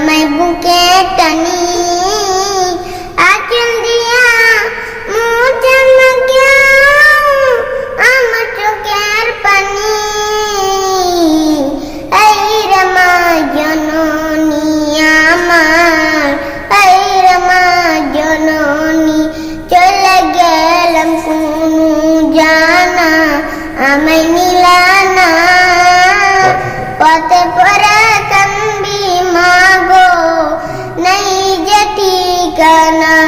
அமைப்பு கேட்ட நீ Jana.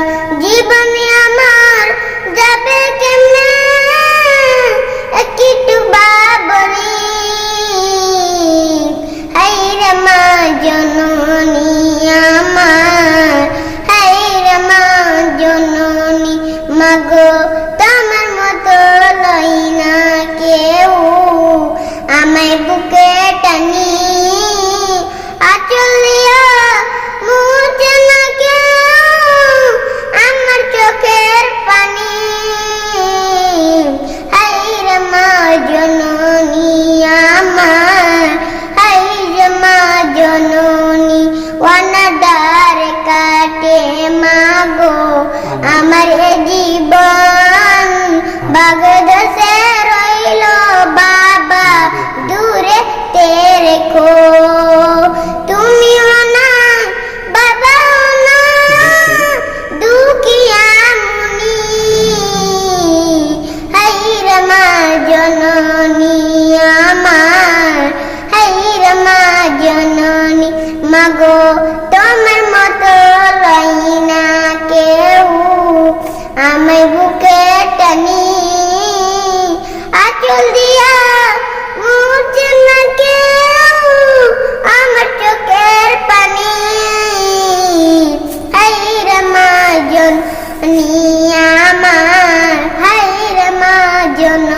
অনাদার কাটে মাগো মাগো, তোমার মতো লই না কেউ। আমায় বুকে টানি, আচল দিয়া মুছে না কেউ। আমার চোখের পানি হাইর মাজন নিয়া হাইর মাজন